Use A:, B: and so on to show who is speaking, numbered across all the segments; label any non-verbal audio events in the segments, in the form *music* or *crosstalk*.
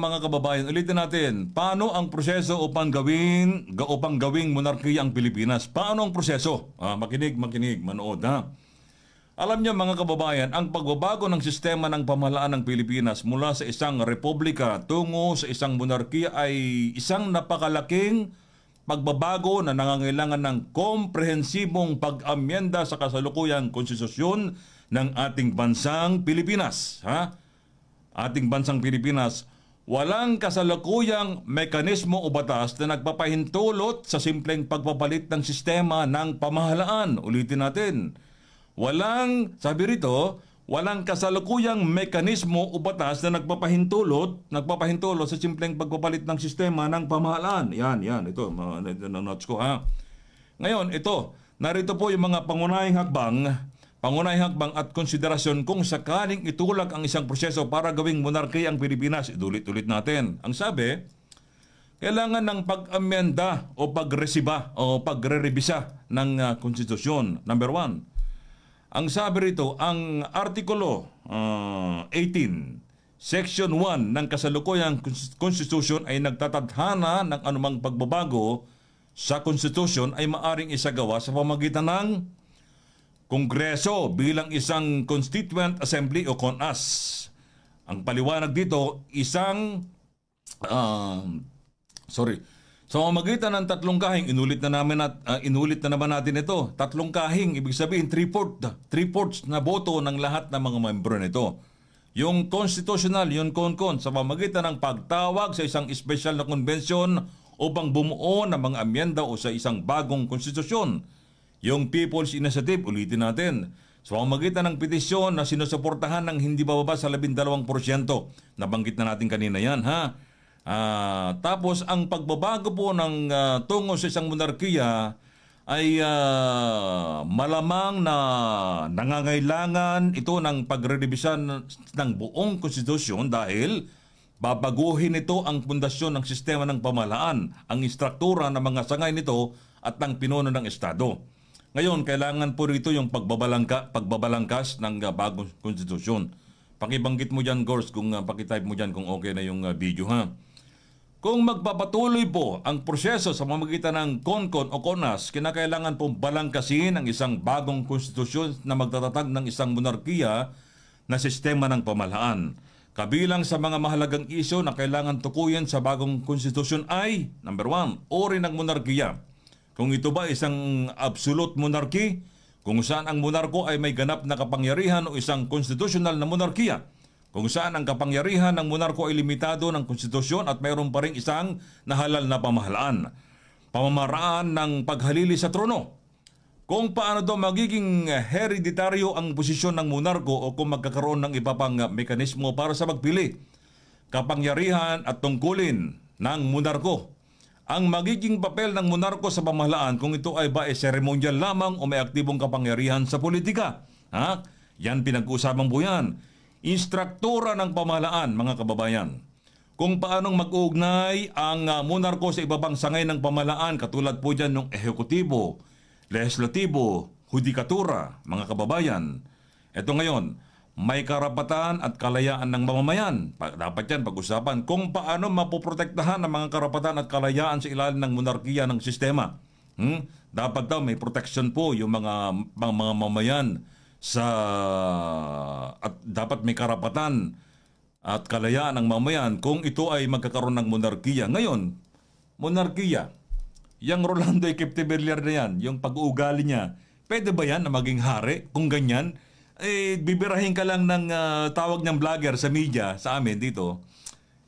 A: Mga kababayan, ulitin natin, paano ang proseso upang gawin, ga- upang gawing monarkiya ang Pilipinas? Paano ang proseso? Ah, makinig, makinig, manood ha. Alam niyo mga kababayan, ang pagbabago ng sistema ng pamahalaan ng Pilipinas mula sa isang republika tungo sa isang monarkiya ay isang napakalaking pagbabago na nangangailangan ng komprehensibong pag-amyenda sa kasalukuyang konstitusyon ng ating bansang Pilipinas. Ha? Ating bansang Pilipinas, walang kasalukuyang mekanismo o batas na nagpapahintulot sa simpleng pagpapalit ng sistema ng pamahalaan. Ulitin natin. Walang, sabi rito, walang kasalukuyang mekanismo o batas na nagpapahintulot, nagpapahintulot sa simpleng pagpapalit ng sistema ng pamahalaan. Yan, yan, ito, notes ko ha. Ngayon, ito, narito po yung mga pangunahing hakbang, pangunahing hakbang at konsiderasyon kung sakaling itulak ang isang proseso para gawing monarkiya ang Pilipinas. Idulit-ulit natin. Ang sabi, kailangan ng pag-amenda o pagresiba o pagre-revisa ng ah, konstitusyon. Number one, ang sabi rito, ang Artikulo ah, 18, Section 1 ng kasalukuyang Kons- Constitution ay nagtatadhana ng anumang pagbabago sa Constitution ay maaring isagawa sa pamagitan ng Kongreso bilang isang Constituent Assembly o CONAS. Ang paliwanag dito, isang ah, sorry. Sa pamamagitan ng tatlong kahing, inulit na namin at ah, inulit na naman natin ito. Tatlong kahing, ibig sabihin three-fourth, three-fourths na boto ng lahat ng mga membro nito. Yung constitutional, yung konkon, sa pamamagitan ng pagtawag sa isang espesyal na konbensyon upang bumuo ng mga amyenda o sa isang bagong konstitusyon. Yung People's Initiative, ulitin natin, sa pamamagitan ng petisyon na sinusuportahan ng hindi bababa sa 12%. Nabanggit na natin kanina yan, ha? Ah, tapos ang pagbabago po ng ah, tungo sa isang monarkiya ay ah, malamang na nangangailangan ito ng pagre-revisan ng buong konstitusyon dahil babaguhin ito ang pundasyon ng sistema ng pamahalaan, ang istruktura ng mga sangay nito at ng pinuno ng Estado. Ngayon, kailangan po rito yung pagbabalangka, pagbabalangkas ng ah, bagong konstitusyon. Pakibanggit mo dyan, Gors, kung uh, pakitype mo dyan kung okay na yung ah, video, ha? Kung magpapatuloy po ang proseso sa pamamagitan ng CONCON o CONAS, kinakailangan pong balangkasin ang isang bagong konstitusyon na magtatatag ng isang monarkiya na sistema ng pamahalaan. Kabilang sa mga mahalagang isyo na kailangan tukuyin sa bagong konstitusyon ay, number one, uri ng monarkiya. Kung ito ba isang absolute monarchy, kung saan ang monarko ay may ganap na kapangyarihan o isang constitutional na monarkiya, kung saan ang kapangyarihan ng monarko ay limitado ng konstitusyon at mayroon pa rin isang nahalal na pamahalaan. Pamamaraan ng paghalili sa trono. Kung paano daw magiging hereditaryo ang posisyon ng monarko o kung magkakaroon ng iba pang mekanismo para sa magpili. Kapangyarihan at tungkulin ng monarko. Ang magiging papel ng monarko sa pamahalaan kung ito ay ba ay seremonyal lamang o may aktibong kapangyarihan sa politika. Ha? Yan pinag-uusapan po yan. Instruktura ng pamahalaan, mga kababayan. Kung paanong mag-uugnay ang ah, monarko sa ibabang sangay ng pamahalaan katulad po dyan ng ehekutibo, legislatibo, hudikatura, mga kababayan. Ito ngayon, may karapatan at kalayaan ng mamamayan. Pa- Dapat yan pag-usapan kung paano mapoprotektahan ang mga karapatan at kalayaan sa ilalim ng monarkiya ng sistema. Hmm? Dapat daw may protection po yung mga, mga, mga mamayan sa at dapat may karapatan at kalayaan ng mamayan kung ito ay magkakaroon ng monarkiya. Ngayon, monarkiya, yung Rolando Equiptibiliar na yan, yung pag-uugali niya, pwede ba yan na maging hari kung ganyan? Eh, bibirahin ka lang ng ah, tawag niyang vlogger sa media, sa amin dito.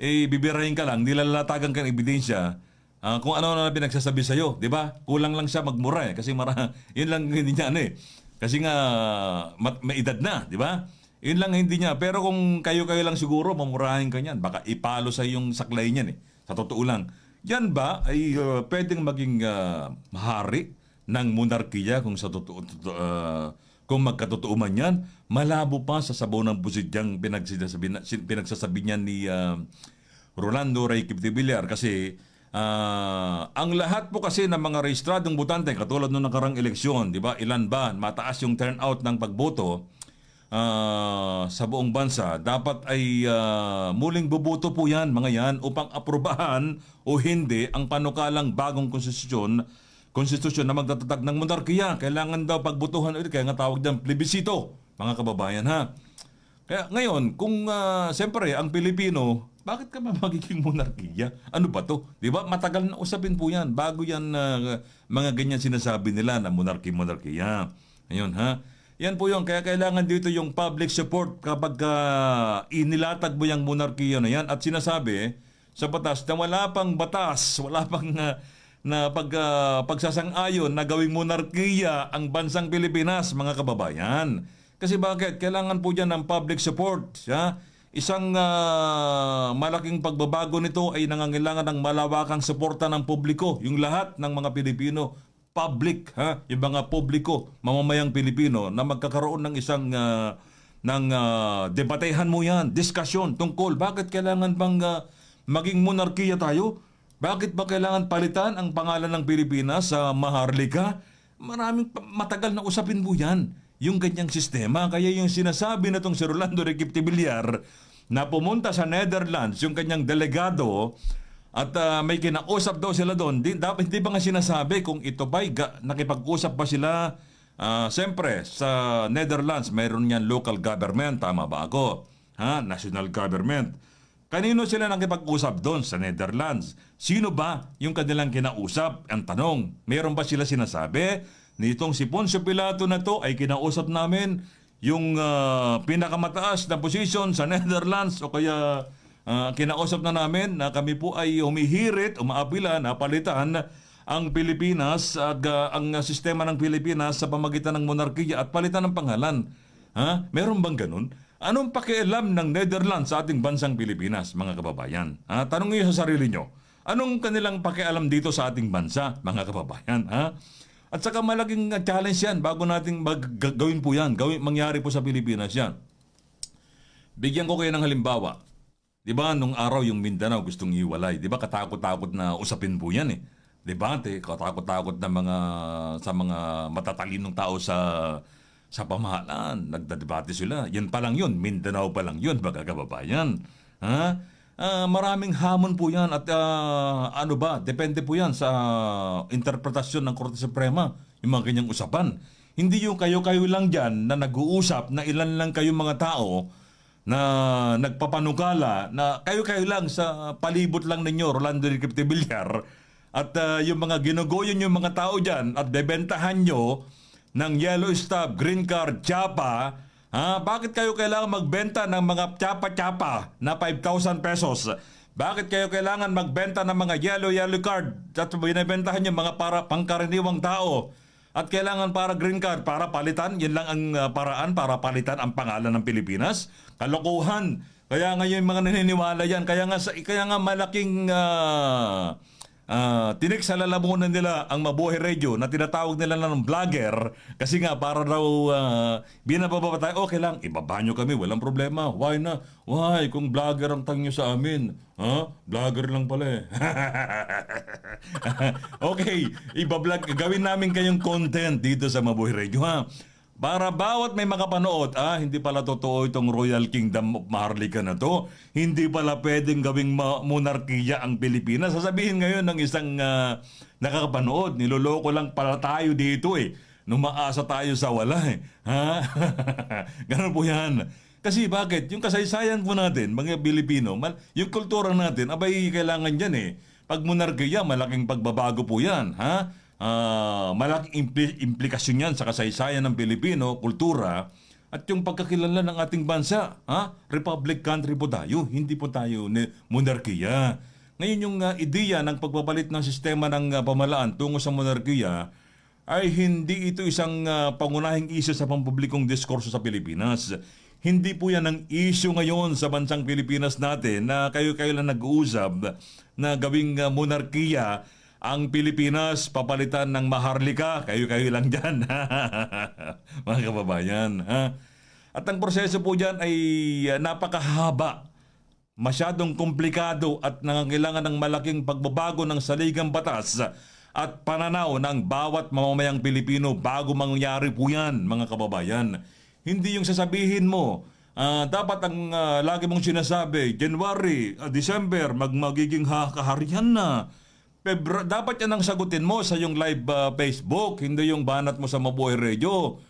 A: Eh, bibirahin ka lang, nilalatagan ka ng ebidensya. Ah, kung ano na pinagsasabi sa'yo, di ba? Kulang lang siya magmura eh. Kasi mara, *laughs* yun lang hindi niya ano eh. Kasi nga, mat, may edad na, di ba? Yun lang hindi niya. Pero kung kayo-kayo lang siguro, mamurahin ka niyan. Baka ipalo sa yung saklay niyan eh. Sa totoo lang. Yan ba ay uh, pwedeng maging uh, mahari ng monarkiya kung sa totoo, totoo uh, kung magkatotoo man yan, malabo pa sa sabaw ng busidyang pinagsasabi, pinagsasabi niya ni uh, Rolando Ray Villar kasi ah, ang lahat po kasi ng mga rehistradong botante katulad nung nakarang eleksyon, di ba? Ilan ba? Mataas yung turnout ng pagboto. ah, sa buong bansa, dapat ay ah, muling bubuto po yan, mga yan, upang aprobahan o hindi ang panukalang bagong konstitusyon konstitusyon na magtatatag ng monarkiya. Kailangan daw pagbutuhan ulit, kaya nga tawag dyan plebisito, mga kababayan ha. Kaya ngayon, kung uh, siyempre ang Pilipino, bakit ka ba *laughs* magiging monarkiya? Ano ba to? 'Di ba? Matagal na usapin po 'yan bago 'yan uh, mga ganyan sinasabi nila na monarki monarkiya. Ayun ha. Yan po yung kaya kailangan dito yung public support kapag uh, inilatag mo yung monarkiya na yan at sinasabi sa batas na wala pang batas, wala pang uh, na pag, uh, pagsasang-ayon na gawing monarkiya ang bansang Pilipinas, mga kababayan. Kasi bakit? Kailangan po dyan ng public support. Ya? Isang uh, malaking pagbabago nito ay nangangailangan ng malawakang suporta ng publiko. Yung lahat ng mga Pilipino, public, ha? yung mga publiko, mamamayang Pilipino na magkakaroon ng isang uh, ng uh, debatehan mo yan, diskusyon tungkol bakit kailangan bang uh, maging monarkiya tayo? Bakit ba kailangan palitan ang pangalan ng Pilipinas sa Maharlika? Maraming matagal na usapin mo yan, yung ganyang sistema. Kaya yung sinasabi na itong si Rolando Requipte Villar na pumunta sa Netherlands, yung kanyang delegado, at uh, may kinausap daw sila doon. Di, dapat, hindi ba nga sinasabi kung ito ba'y ga, nakipag-usap ba sila? Uh, Siyempre, sa Netherlands, mayroon yan local government, tama ba ako? Ha? National government. Kanino sila nakipag-usap doon sa Netherlands? Sino ba yung kanilang kinausap? Ang tanong, meron ba sila sinasabi? Nitong si Poncio Pilato na to ay kinausap namin yung uh, pinakamataas na posisyon sa *laughs* Netherlands o kaya uh, kinausap na namin na kami po ay humihirit, umaapila na palitan ang Pilipinas at uh, ang sistema ng Pilipinas sa pamagitan ng monarkiya at palitan ng pangalan. Ha? Meron bang ganun? Anong pakialam ng Netherlands sa ating bansang Pilipinas, mga kababayan? Ha? Tanong niyo sa sarili nyo. Anong kanilang pakialam dito sa ating bansa, mga kababayan? Ha? At saka malaking challenge yan bago natin gawin po yan. Gawin, mangyari po sa Pilipinas yan. Bigyan ko kayo ng halimbawa. Di ba, nung araw yung Mindanao gustong iwalay. Di ba, katakot-takot na usapin po yan eh. Di ba, katakot-takot na mga, sa mga matatalinong tao sa sa pamahalaan. Nagdadebate sila. Yan pa lang yun. Mindanao pa lang yun, baga kababayan. Ha? Uh, maraming hamon po yan at uh, ano ba, depende po yan sa interpretasyon ng Korte Suprema, yung mga ganyang usapan. Hindi yung kayo-kayo lang dyan na nag-uusap na ilan lang kayong mga tao na nagpapanukala na kayo-kayo lang sa palibot lang ninyo, Rolando Ricarte Villar, at uh, yung mga ginugoyon yung mga tao dyan at bebentahan nyo ng yellow stub, green card, chapa, ha? bakit kayo kailangan magbenta ng mga chapa-chapa na 5,000 pesos? Bakit kayo kailangan magbenta ng mga yellow yellow card at binibentahan yung mga para pangkaraniwang tao? At kailangan para green card, para palitan, yun lang ang uh, paraan para palitan ang pangalan ng Pilipinas. Kalokohan. Kaya nga yung mga naniniwala yan. Kaya nga, kaya nga malaking uh, uh, tinik sa lalamunan nila ang Mabuhay Radio na tinatawag nila ng vlogger kasi nga para daw uh, binababa tayo, okay lang, ibaba nyo kami, walang problema. Why na? Why? Kung vlogger ang tangyo sa amin. Ha? Huh? Vlogger lang pala eh. *laughs* okay, ibablog, gawin namin kayong content dito sa Mabuhay Radio ha. Para bawat may makapanood, ah, hindi pala totoo itong Royal Kingdom of Maharlika na to. Hindi pala pwedeng gawing monarkiya ang Pilipinas. Sasabihin ngayon ng isang uh, nakakapanood, niloloko lang pala tayo dito eh. Numaasa tayo sa wala eh. Ha? *laughs* Ganun po yan. Kasi bakit? Yung kasaysayan po natin, mga Pilipino, yung kultura natin, abay kailangan yan eh. Pag monarkiya, malaking pagbabago po yan. Ha? Uh, malaking impli- implikasyon yan sa kasaysayan ng Pilipino, kultura, at yung pagkakilala ng ating bansa. Ha? Republic country po tayo, hindi po tayo ni monarkiya. Ngayon yung uh, ideya ng pagbabalit ng sistema ng uh, pamalaan tungo sa monarkiya ay hindi ito isang uh, pangunahing isyu sa pampublikong diskurso sa Pilipinas. Hindi po yan ang issue ngayon sa bansang Pilipinas natin na kayo-kayo lang nag-uusap na gawing uh, monarkiya ang Pilipinas papalitan ng Maharlika. Kayo-kayo lang dyan, *laughs* mga kababayan. Ha? At ang proseso po dyan ay uh, napakahaba, masyadong komplikado at nangangailangan ng malaking pagbabago ng saligang batas at pananaw ng bawat mamamayang Pilipino bago mangyari po yan, mga kababayan. Hindi yung sasabihin mo. Ah, dapat ang ah, lagi mong sinasabi, January, ah, December, mag magiging ha- kaharian na. Febra- dapat yan ang sagutin mo sa yung live ah, Facebook, hindi yung banat mo sa Mabuhay Radio.